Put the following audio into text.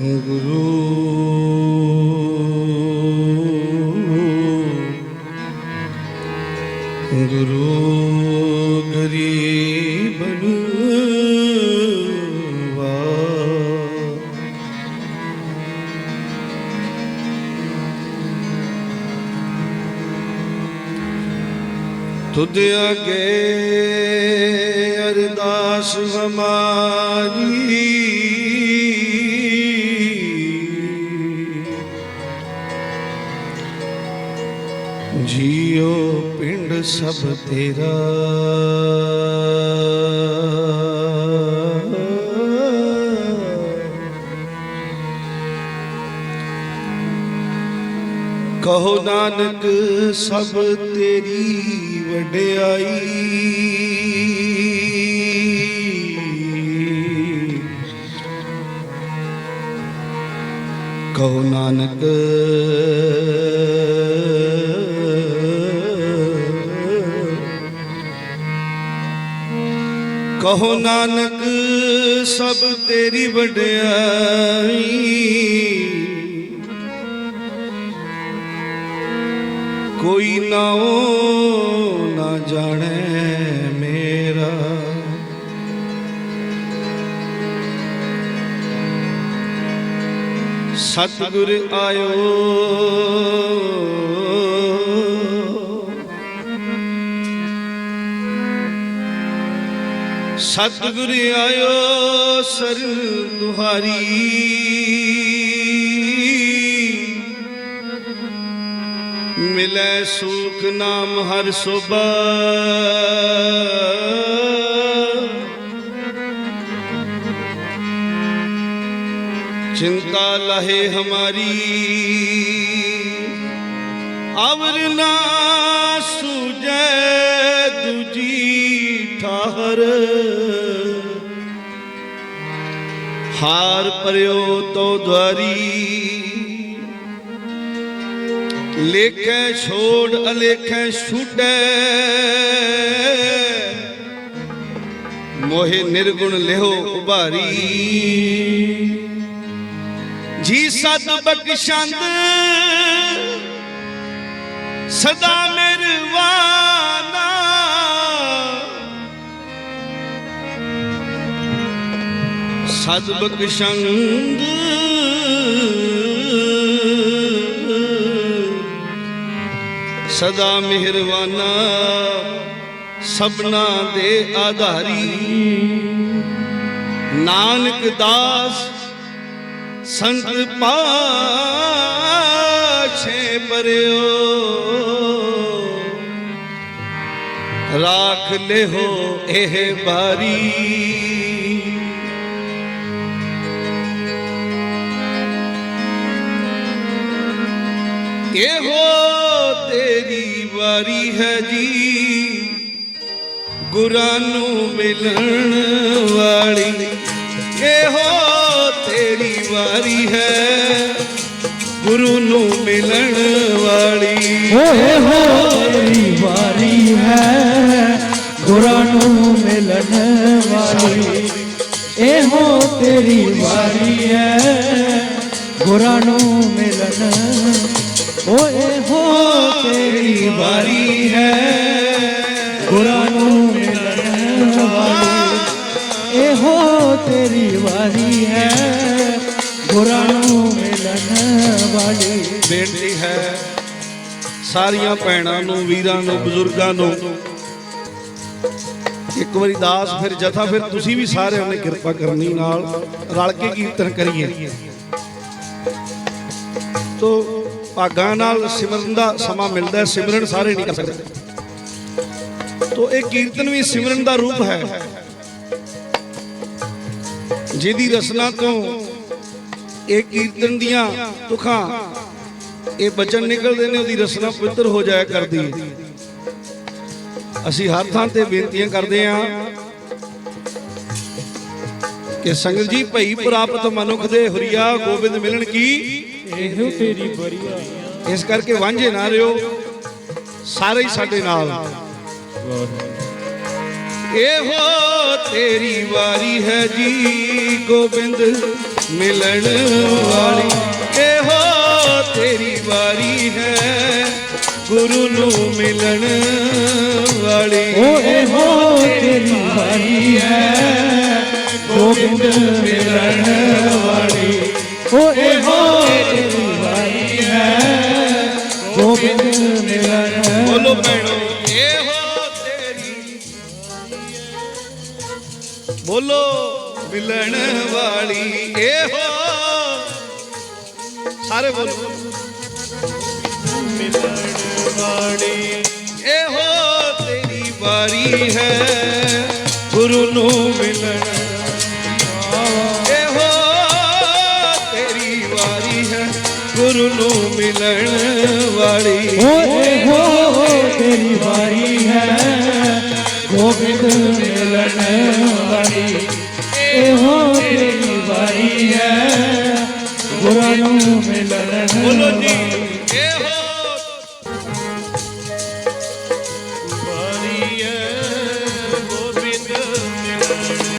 ਗੁਰੂ ਗੁਰੂ ਗਰੀਬ ਵਾ ਤੁਧ ਅਗੇ ਅਰਦਾਸ ਹਮਾਰੀ ਜੀਓ ਪਿੰਡ ਸਭ ਤੇਰਾ। ਕਹੋ ਨਾਨਕ ਸਭ ਤੇਰੀ ਵਡਿਆਈ। ਕਹੋ ਨਾਨਕ ਕਹੋ ਨਾਨਕ ਸਭ ਤੇਰੀ ਵਡਿਆਈ। ਕੋਈ ਨਾਉ ਨਾ ਜਾਣੈ ਮੇਰਾ। ਸਤਿਗੁਰ ਆਇਓ ਸਤਿਗੁਰ ਆਇਓ ਸਰ ਦੁਹਾਰੀ ਮਿਲੇ ਸੁਖ ਨਾਮ ਹਰ ਸੁਬਾ ਚਿੰਤਾ ਲਹੇ ਹਮਾਰੀ। ਅਵਰ ਨਾ ਸੁਜੈ ਦੂਜੀ ਠਾਹਰ। ਹਾਰ ਪਰਿਓ ਤੋ ਦਵਾਰੀ ਲੇਖੈ ਛੋੜ, ਅਲੇਖੈ ਛੁਟੈ। ਮੋਹਿ ਨਿਰਗੁਣ ਲਿਹੋ ਉਭਾਰੀ। ਜੀ ਸਤ ਬਖਸ਼ੰਦ, ਸਦਾ ਮਿਹਰਵਾਨਾ ਸਤ ਸੰਗ ਸਦਾ ਮਿਹਰਵਾਨਾ ਸਭਨਾ ਦੇ ਆਧਾਰੀ। ਨਾਨਕ ਦਾਸ ਸੰਤ ਪਾਛੇ ਪਰਿਓ। ਰਾਖ ਲਿਹੋ ਇਹ ਬਾਰੀ ਇਹੋ ਤੇਰੀ ਵਾਰੀ ਹੈ ਜੀ। ਗੁਰਾਂ ਨੂੰ ਮਿਲਣ ਵਾਲੀ। ਇਹੋ ਤੇਰੀ ਵਾਰੀ ਹੈ। ਗੁਰੂ ਨੂੰ ਮਿਲਣ ਵਾਲੀ। ਓਏ ਹੋਰੀ ਵਾਰੀ ਹੈ। ਗੁਰਾਂ ਨੂੰ ਮਿਲਣ ਵਾਲੀ। ਇਹੋ ਤੇਰੀ ਵਾਰੀ ਹੈ। ਗੁਰਾਂ ਨੂੰ ਮਿਲਣ ਓਏ ਹੋ ਤੇਰੀ ਵਾਰੀ ਹੈ। ਗੁਰਾਂ ਨੂੰ ਮਿਲਣ ਵਾਲੀ। ਇਹੋ ਤੇਰੀ ਵਾਰੀ ਹੈ। ਗੁਰਾਂ ਨੂੰ ਮਿਲਣ ਵਾਲੀ। ਬੇਨਤੀ ਹੈ, ਸਾਰੀਆਂ ਭੈਣਾਂ ਨੂੰ, ਵੀਰਾਂ ਨੂੰ, ਬਜ਼ੁਰਗਾਂ ਨੂੰ। ਇੱਕ ਵਾਰੀ ਦਾਸ ਫਿਰ, ਜਥਾ ਫਿਰ, ਤੁਸੀਂ ਵੀ ਸਾਰਿਆਂ ਨੇ ਕਿਰਪਾ ਕਰਨੀ ਨਾਲ ਰਲ ਕੇ ਕੀਰਤਨ ਕਰੀਏ। ਤੋ ਭਾਗਾਂ ਨਾਲ ਸਿਮਰਨ ਦਾ ਸਮਾਂ ਮਿਲਦਾ ਹੈ, ਸਿਮਰਨ ਸਾਰੇ ਨਹੀਂ ਕਰ ਸਕਦੇ। ਤੋ ਇਹ ਕੀਰਤਨ ਵੀ ਸਿਮਰਨ ਦਾ ਰੂਪ ਹੈ। ਜਿਹਦੀ ਰਸਨਾ ਤੋਂ ਇਹ ਕੀਰਤਨ ਦੀਆਂ ਤੁਖਾਂ, ਇਹ ਬਚਨ ਨਿਕਲਦੇ ਨੇ, ਉਹਦੀ ਰਸਨਾ ਪਵਿੱਤਰ ਹੋ ਜਾਇਆ ਕਰਦੀ ਹੈ। ਅਸੀਂ ਹਰ ਥਾਂ ਤੇ ਬੇਨਤੀਆਂ ਕਰਦੇ ਹਾਂ ਕਿ ਸੰਗਤ ਜੀ, ਭਈ ਪ੍ਰਾਪਤ ਮਨੁੱਖ ਦੇ ਹੁਰੀਆ ਗੋਬਿੰਦ ਮਿਲਣ ਕੀ ਇਹੋ ਤੇਰੀ ਬਰੀਆ ਇਸ ਕਰਕੇ ਵਾਂਝੇ ਨਾ ਰਿਓ। ਸਾਰੇ ਹੀ ਸਾਡੇ ਨਾਲ। ਇਹੋ ਤੇਰੀ ਵਾਰੀ ਹੈ ਜੀ ਗੋਬਿੰਦ ਮਿਲਣ ਵਾਲੀ। ਇਹੋ ਤੇਰੀ ਵਾਰੀ ਹੈ ਗੁਰੂ ਨੂੰ ਮਿਲਣ ਵਾਲੀ। ਇਹੋ ਤੇਰੀ ਵਾਰੀ ਹੈ ਗੋਬਿੰਦ ਮਿਲਣ ਬੋਲੋ। ਮਿਲਣ ਵਾਲੀ ਇਹੋ। ਸਾਰੇ ਬੋਲੋ। ਮਿਲਣ ਵਾਲੀ ਇਹੋ ਤੇਰੀ ਵਾਰੀ ਹੈ। ਗੁਰੂ ਨੂੰ ਮਿਲਣ। ਇਹੋ ਤੇਰੀ ਵਾਰੀ ਹੈ। ਗੁਰੂ ਨੂੰ ਮਿਲਣ ਵਾਲੀ ਇਹੋ ਤੇਰੀ ਵਾਰੀ ਹੈ। ਗੋਬਿੰਦ ਤੇਰੀ ਵਾਰੀ